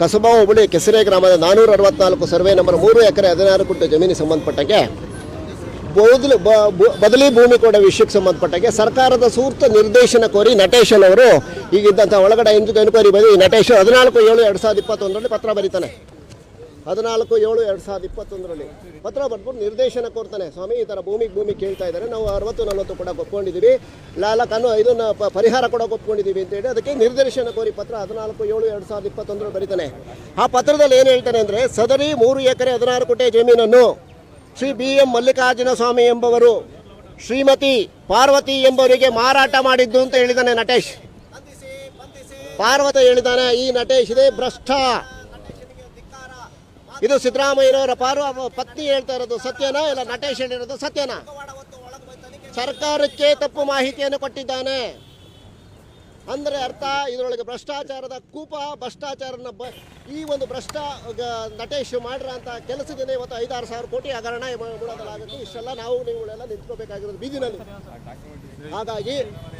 ಕಸಬಾ ಹೋಬಳಿ ಕೆಸರೆ ಗ್ರಾಮದ ನಾನೂರ ಅರವತ್ನಾಲ್ಕು ಸರ್ವೆ ನಂಬರ್ ಮೂರು ಎಕರೆ ಹದಿನಾರು ಕುಂಟು ಜಮೀನಿಗೆ ಸಂಬಂಧಪಟ್ಟಂಗೆ ಬದಲು ಬದಲಿ ಭೂಮಿ ಕೊಡ ವಿಷಯಕ್ಕೆ ಸಂಬಂಧಪಟ್ಟಂಗೆ ಸರ್ಕಾರದ ಸೂಕ್ತ ನಿರ್ದೇಶನ ಕೋರಿ ನಟೇಶನ್ ಅವರು ಈಗಿದ್ದಂಥ ಒಳಗಡೆ ಇಂದು ಎನ್ಕ್ವೈರಿ ಬಂದು ಈ ನಟೇಶ್ ಹದಿನಾಲ್ಕು ಏಳು ಎರಡು ಸಾವಿರದ ಇಪ್ಪತ್ತೊಂದರಲ್ಲಿ ಪತ್ರ ಬರೀತಾನೆ. ಹದಿನಾಲ್ಕು ಏಳು ಎರಡು ಸಾವಿರದ ಇಪ್ಪತ್ತೊಂದರಲ್ಲಿ. ಪತ್ರ ಬರ್ಬಿಟ್ಟು ನಿರ್ದೇಶನ ಕೊಡ್ತಾನೆ. ಸ್ವಾಮಿ, ಈ ಥರ ಭೂಮಿಗೆ ಭೂಮಿ ಕೇಳ್ತಾ ಇದ್ದಾರೆ. ನಾವು ಅರವತ್ತು, ನಲವತ್ತು ಕೂಡ ಒಪ್ಕೊಂಡಿದ್ದೀವಿ ಲಾಲಕನ್ನು ಇದನ್ನು ಪರಿಹಾರ ಕೊಡೋಕೆ ಒಪ್ಕೊಂಡಿದ್ದೀವಿ ಅಂತೇಳಿ ಅದಕ್ಕೆ ನಿರ್ದೇಶನ ಕೋರಿ ಪತ್ರ ಹದಿನಾಲ್ಕು ಏಳು ಎರಡು ಸಾವಿರದ ಇಪ್ಪತ್ತೊಂದರಲ್ಲಿ ಬರೀತಾನೆ. ಆ ಪತ್ರದಲ್ಲಿ ಏನು ಹೇಳ್ತಾನೆ ಅಂದರೆ, ಸದರಿ ಮೂರು ಎಕರೆ ಹದಿನಾರು ಕೋಟೆ ಜಮೀನನ್ನು ಶ್ರೀ ಬಿ ಎಂ ಮಲ್ಲಿಕಾರ್ಜುನ ಸ್ವಾಮಿ ಎಂಬವರು, ಶ್ರೀಮತಿ ಪಾರ್ವತಿ ಎಂಬವರಿಗೆ ಮಾರಾಟ ಮಾಡಿದ್ದು ಅಂತ ಹೇಳಿದ್ದಾನೆ ನಟೇಶ್. ಪಾರ್ವತಿ ಹೇಳಿದಾನೆ, ಈ ನಟೇಶ್ ಇದೆ ಭ್ರಷ್ಟ. ಇದು ಸಿದ್ದರಾಮಯ್ಯನವರ ಪಾರು. ಪತ್ನಿ ಹೇಳ್ತಾ ಇರೋದು ಸತ್ಯನಾ, ಇಲ್ಲ ನಟೇಶ್ ಹೇಳಿರೋದು ಸತ್ಯನಾ? ಸರ್ಕಾರಕ್ಕೆ ತಪ್ಪು ಮಾಹಿತಿಯನ್ನು ಕೊಟ್ಟಿದ್ದಾನೆ. ಅಂದರೆ ಅರ್ಥ, ಇದರೊಳಗೆ ಭ್ರಷ್ಟಾಚಾರದ ಕೂಪ, ಭ್ರಷ್ಟಾಚಾರನ ಬ, ಈ ಒಂದು ಭ್ರಷ್ಟ ನಟೇಶ್ ಮಾಡಿರೋಂಥ ಕೆಲಸದಿಂದ ಇವತ್ತು ಐದಾರು ಸಾವಿರ ಕೋಟಿ ಹಗರಣ ಬಿಡೋದಲ್ಲಾಗುತ್ತೆ ಇಷ್ಟೆಲ್ಲ ನಾವು ನೀವುಗಳೆಲ್ಲ ನಿಂತ್ಕೋಬೇಕಾಗಿರೋದು ಬೀದಿನಲ್ಲಿ. ಹಾಗಾಗಿ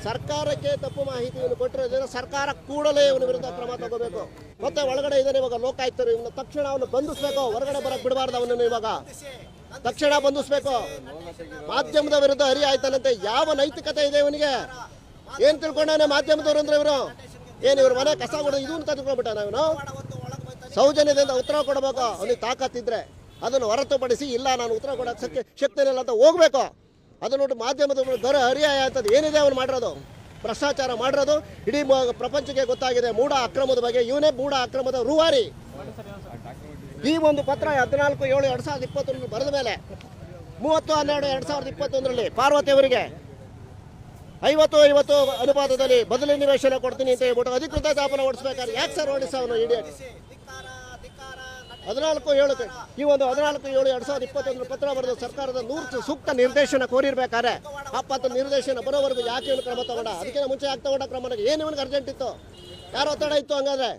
ಸರ್ಕಾರಕ್ಕೆ ತಪ್ಪು ಮಾಹಿತಿಯನ್ನು ಕೊಟ್ಟಿರೋದ್ರಿಂದ ಸರ್ಕಾರ ಕೂಡಲೇ ಇವನ ವಿರುದ್ಧ ಕ್ರಮ ತಗೋಬೇಕು. ಮತ್ತೆ ಒಳಗಡೆ ಇದ್ದಾನೆ ಇವಾಗ ಲೋಕಾಯುಕ್ತರು. ಇವನ್ನ ತಕ್ಷಣ ಅವನು ಬಂಧಿಸ್ಬೇಕು. ಹೊರಗಡೆ ಬರಕ್ಕೆ ಬಿಡಬಾರ್ದು ಅವನನ್ನು ಇವಾಗ. ತಕ್ಷಣ ಬಂಧಿಸ್ಬೇಕು. ಮಾಧ್ಯಮದ ವಿರುದ್ಧ ಹರಿ ಆಯ್ತಾನಂತೆ ಯಾವ ನೈತಿಕತೆ ಇದೆ ಇವನಿಗೆ? ಏನ್ ತಿಳ್ಕೊಂಡಾನೆ ಮಾಧ್ಯಮದವರು ಅಂದ್ರೆ ಇವರು? ಏನ್ ಇವ್ರ ಮನೆ ಕಸ ಕೊಡೋದು, ಇದು ಅಂತ ತಿಳ್ಕೊಂಡ್ಬಿಟ್ಟ ನಾವು ಸೌಜನ್ಯದಿಂದ ಉತ್ತರ ಕೊಡಬೇಕು. ಅವನಿಗೆ ತಾಕತ್ತಿದ್ರೆ ಅದನ್ನು ಹೊರತುಪಡಿಸಿ ಇಲ್ಲ, ನಾನು ಉತ್ತರ ಕೊಡೋಕೆ ಶಕ್ತಿ ಇಲ್ಲ ಅಂತ ಹೋಗ್ಬೇಕು. ಅದನ್ನು ನೋಡಿ ಮಾಧ್ಯಮದ ದೊರೆ ಹರಿಯಾಯ ಅಂತದ್ದು ಏನಿದೆ ಅವ್ನು ಮಾಡಿರೋದು? ಭ್ರಷ್ಟಾಚಾರ ಮಾಡಿರೋದು? ಇಡೀ ಪ್ರಪಂಚಕ್ಕೆ ಗೊತ್ತಾಗಿದೆ, ಮೂಢ ಅಕ್ರಮದ ಬಗ್ಗೆ. ಇವನೇ ಮೂಢ ಅಕ್ರಮದ ರೂವಾರಿ. ಈ ಒಂದು ಪತ್ರ ಹದಿನಾಲ್ಕು, ಏಳು, ಎರಡು ಸಾವಿರದ ಇಪ್ಪತ್ತೊಂದು ಬರೆದ ಮೇಲೆ, ಮೂವತ್ತು, ಹನ್ನೆರಡು, ಎರಡು ಸಾವಿರದ ಇಪ್ಪತ್ತೊಂದರಲ್ಲಿ ಪಾರ್ವತಿ ಅವರಿಗೆ ಐವತ್ತು ಐವತ್ತು ಅನುಪಾತದಲ್ಲಿ ಬದಲಿ ನಿವೇಶನ ಕೊಡ್ತೀನಿ ಅಂತ ಹೇಳ್ಬಿಟ್ಟು ಅಧಿಕೃತ ಸ್ಥಾಪನ ಓಡಿಸ್ಬೇಕಾದ್ರೆ ಯಾಕೆ ಸರ್ ಓಡಿಸ ಅವನು ಇಡಿಯಟ್ ಹದಿನಾಲ್ಕು ಏಳು ಈ ಒಂದು ಹದಿನಾಲ್ಕು ಏಳು ಎರಡು ಸಾವಿರದ ಇಪ್ಪತ್ತೊಂದರ ಪತ್ರ ಬರೆದು ಸರ್ಕಾರದ ನೂರು ಸೂಕ್ತ ನಿರ್ದೇಶನ ಕೋರಿರ್ಬೇಕಾದ್ರೆ ಪತ್ರ ನಿರ್ದೇಶನ ಬರೋವರೆಗೂ ಯಾಕೆ ಕ್ರಮ ತಗೊಂಡ? ಅದಕ್ಕಿಂತ ಮುಂಚೆ ಯಾಕೆ ತಗೊಂಡ ಕ್ರಮ? ಏನು ಇವನಿಗೆ ಅರ್ಜೆಂಟ್ ಇತ್ತು? ಯಾರು ಒತ್ತಡ ಇತ್ತು ಹಂಗಾದ್ರೆ?